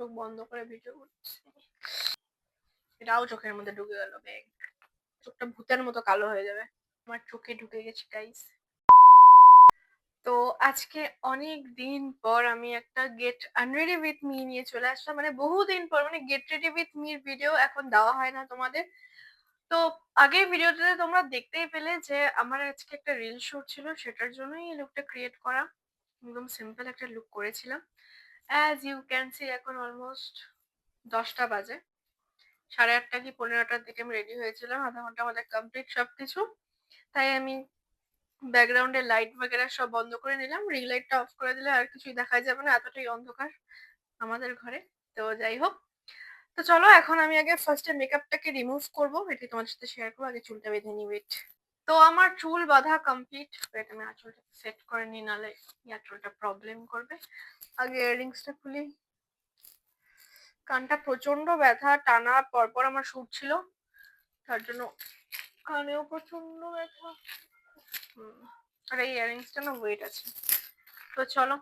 চোখ বন্ধ করে ভিডিও করছি। এটাও চোখের মধ্যে ঢুকে গেল ব্যাগ চোখটা ভূতের মতো কালো হয়ে যাবে। আমার চোখে ঢুকে গেছে গাইস তো আজকে অনেক দিন পর আমি একটা গেট আনরেডি উইথ মি নিয়ে চলে আসলাম। মানে বহুদিন পর মানে get ready with me video এখন দেওয়া হয় না তোমাদের। তো আগের ভিডিওটাতে তোমরা দেখতেই পেলে যে আমার আজকে একটা রিল শুট ছিল, সেটার জন্যই এই লুকটা ক্রিয়েট করা। একদম সিম্পল একটা লুক করেছিলাম। অ্যাজ ইউ ক্যান সি এখন অলমোস্ট দশটা বাজে। সাড়ে আটটা কি পনেরোটার দিকে আমি রেডি হয়েছিলাম। আধা ঘণ্টা আমাদের কমপ্লিট সব কিছু তাই আমি ব্যাকগ্রাউন্ডে লাইট বাগেরা সব বন্ধ করে নিলাম। রিং লাইটটা অফ করে দিলে আর কিছুই দেখা যাবে না, এতটাই অন্ধকার আমাদের ঘরে। তো যাই হোক। তো চলো, এখন আমি আগে ফার্স্টে মেকআপটাকে রিমুভ করব। এটি তোমার সাথে শেয়ার করব। আগে চুলটা বেঁধে নিই ওয়েট তো আমার চুল বাঁধা কমপ্লিট ওয়েট আমি আঁচলটা সেট করে নিই, নাহলে আঁচলটা প্রবলেম করবে। আগে ইয়াররিংসটা খুলি। কানটা প্রচণ্ড ব্যথা, টানা পরপর আমার শুট ছিল। তার জন্য কানেও প্রচণ্ড ব্যথা। আর এই ইয়াররিংসটা না ওয়েট আছে। তো চলো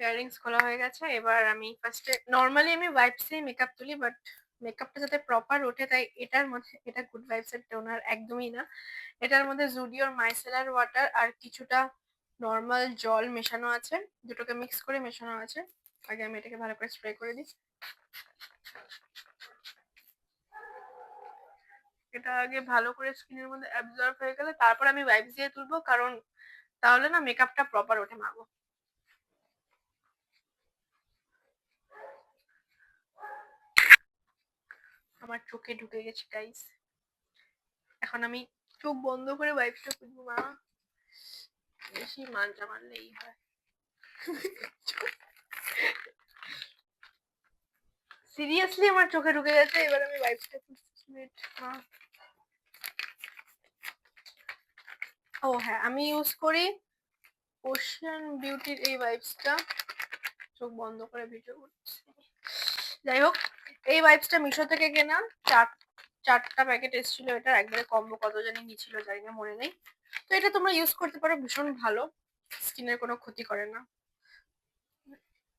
ইয়াররিংস খোলা হয়ে গেছে। এবার আমি ফার্স্টে নর্মালি আমি ওয়াইপসেই মেকআপ তুলি বাট মেকআপটা যাতে প্রপার ওঠে, তাই এটার মধ্যে, এটা গুড ভাইবসের টোনার একদমই না। এটার মধ্যে জুডিওর মাইসেলার ওয়াটার আর কিছুটা নর্মাল জল মেশানো আছে। দুটোকে মিক্স করে মেশানো আছে। আগে আমি এটাকে ভালো করে স্প্রে করে দিই। এটা আগে ভালো করে স্কিনের মধ্যে অ্যাবজর্ব হয়ে গেলে তারপর আমি ওয়াইপস দিয়ে তুলবো, কারণ তাহলে না মেকআপটা প্রপার ওঠে মাগো। আমার চোখে ঢুকে গেছে গাইস এখন আমি চোখ বন্ধ করে ওয়াইপসটা খুঁজবো, মা। বেশি মানটা মারলেই হয়। সিরিয়াসলি আমার চোখে ঢুকে গেছে, এবার আমি ওয়াইপসটা খুঁজছি মা। ও হ্যাঁ আমি ইউজ করি ওশিয়ান বিউটির এই ওয়াইপসটা চোখ বন্ধ করে ভিডিও করছি। যাই হোক এই ওয়াইপসটা মিশো থেকে কেনা। চার, চারটা প্যাকেট এসেছিল এটা, একবারে কম্বো কত জানি নিয়েছিল, জানি না, মনে নেই। তো এটা তোমরা ইউজ করতে পারো, ভীষণ ভালো। স্কিনের কোনো ক্ষতি করে না।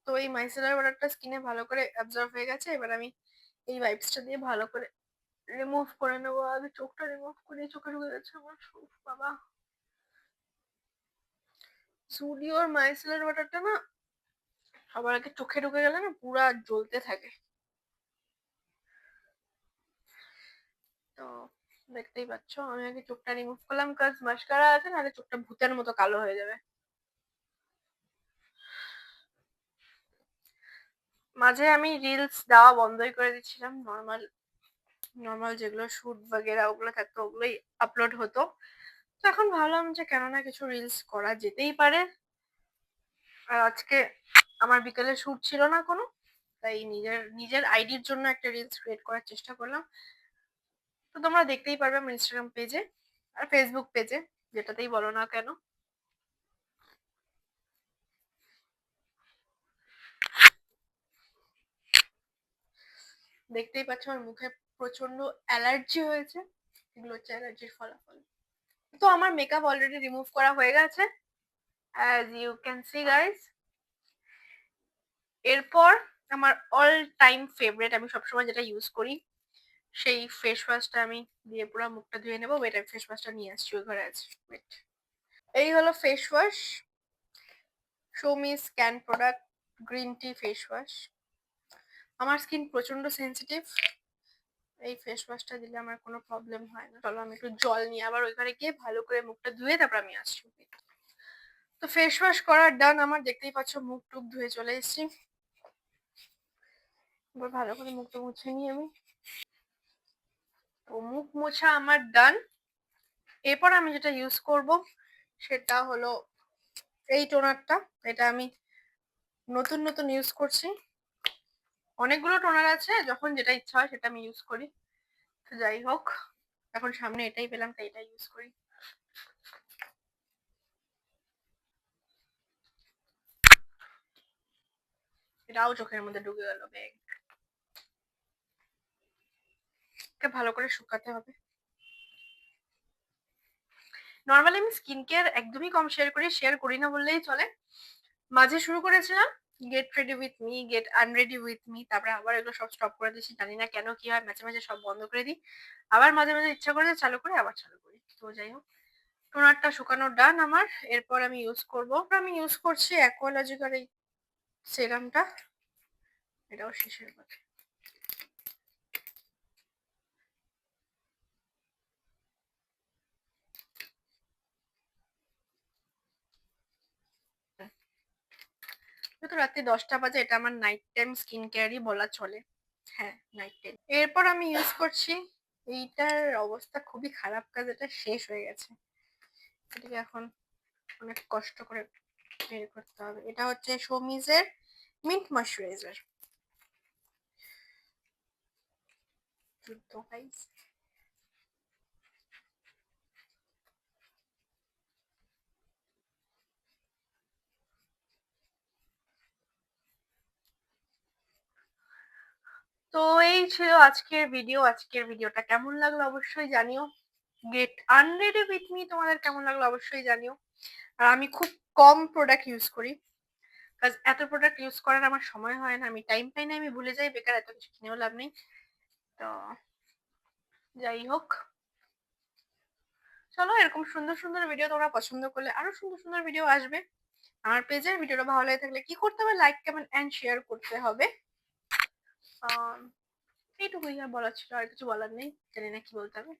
তো এই মাইসেলার ওয়াটারটা স্কিনে ভালো করে অ্যাবজর্ব হয়ে গেছে। এবার আমি এই ওয়াইপসটা দিয়ে ভালো করে রিমুভ করে নেব। আগে চোখটা রিমুভ করে চোখে ঢুকে গেছে আমার। বাবা। জুডিওর মাইসেলার ওয়াটারটা না, সবার আগে চোখে ঢুকে গেলে না পুরা জ্বলতে থাকে। তো দেখতেই পাচ্ছ, আমি আগে চোখটা রিমুভ করলাম কাজ মাস্কারা আছে, নাহলে চোখটা ভূতের মতো কালো হয়ে যাবে। মাঝে আমি রিলস দেওয়া বন্ধই করে দিচ্ছিলাম নর্মাল নর্মাল যেগুলো শুট বাগেরা, ওগুলো থাকতো, ওগুলোই আপলোড হতো। তো এখন ভাবলাম যে কেননা কিছু রিলস করা যেতেই পারে। আর আজকে আমার বিকেলে শুট ছিল না কোনো, তাই নিজের নিজের আইডির জন্য একটা রিলস ক্রিয়েট করার চেষ্টা করলাম। তো তোমরা দেখতেই পারবে আমার ইনস্টাগ্রাম পেজে আর ফেসবুক পেজে যেটাতেই বলো না কেন। দেখতেই পাচ্ছ আমার মুখে প্রচণ্ড অ্যালার্জি হয়েছে, এগুলো হচ্ছে অ্যালার্জির ফলাফল। তো আমার মেকআপ অলরেডি রিমুভ করা হয়ে গেছে as you can see guys এরপর আমার অল টাইম ফেভারিট আমি সবসময় যেটা ইউজ করি সেই ফেস ওয়াশটা আমি দিয়ে পুরো মুখটা ধুয়ে নেব ওয়েট আমি ফেস ওয়াশটা নিয়ে আসছি ওই ঘরে আছে ওয়েট এই হলো face wash Shomi scan product green tea face wash আমার স্কিন প্রচণ্ড সেন্সিটিভ এই ফেস ওয়াশটা দিলে আমার কোনো প্রবলেম হয় না। চলো আমি একটু জল নিয়ে আবার ওই ঘরে গিয়ে ভালো করে মুখটা ধুয়ে তারপর আমি আসছি। তো ফেস ওয়াশ করার ডান আমার দেখতেই পাচ্ছ মুখ টুক ধুয়ে চলে এসেছি। এবার ভালো করে মুখটা মুছে নিই আমি। তো মুখ মোছা আমার ডান এরপর আমি যেটা ইউজ করব সেটা হলো এই টোনারটা এটা আমি নতুন নতুন ইউজ করছি। অনেকগুলো টোনার আছে, যখন যেটা ইচ্ছা হয় সেটা আমি ইউজ করি। তো যাই হোক, এখন সামনে এটাই পেলাম, তাই এটা ইউজ করি। এটাও চোখের মধ্যে ঢুকে গেল ব্যাগ কে ভালো করে শুকাতে হবে? নর্মালি আমি স্কিন কেয়ার একদমই কম শেয়ার করি শেয়ার করি না বললেই চলে। মাঝে শুরু করেছিলাম get ready with me get unready with me তারপরে আবার এগুলো সব স্টপ করে দিচ্ছি জানি না কেন কি হয়, মাঝে মাঝে সব বন্ধ করে দিই। আবার মাঝে মাঝে ইচ্ছা করে চালু করে, আবার চালু করি। তো যাই হোক টোনারটা শুকানো ডান আমার। এরপর আমি ইউজ করব। আমি ইউজ করছি অ্যাকোয়ালজিকার এই সেরামটা এটাও শেষের পথে যেহেতু রাত্রি দশটা বাজে, এটা আমার নাইট টাইম স্কিন কেয়ারই বলা চলে। হ্যাঁ নাইট টাইম এরপর আমি ইউজ করছি, এইটার অবস্থা খুবই খারাপ কাজ, এটা শেষ হয়ে গেছে। এটাকে এখন অনেক কষ্ট করে বের করতে হবে। এটা হচ্ছে শোমিজের মিন্ট ময়শ্চারাইজার তো এই ছিল আজকের ভিডিও আজকের ভিডিওটা কেমন লাগল অবশ্যই জানিও। গেট আনরেডি উইথ মি তোমাদের কেমন লাগল অবশ্যই জানিও। আর আমি খুব কম প্রোডাক্ট ইউজ করি। কাজ এত প্রোডাক্ট ইউজ করার আমার সময় হয় না। আমি টাইম পাই না, আমি ভুলে যাই, বেকার এত কিছু কিনেও লাভ নেই। তো যাই হোক। চলো এরকম সুন্দর সুন্দর ভিডিও তোমরা পছন্দ করলে আরও সুন্দর সুন্দর ভিডিও আসবে। আমার পেজের ভিডিওটা ভালো লাগে থাকলে কি করতে হবে? লাইক কমেন্ট এন্ড শেয়ার করতে হবে। এইটুকুই আর বলার ছিল আর কিছু বলার নেই। জানি না কি বলতে হবে।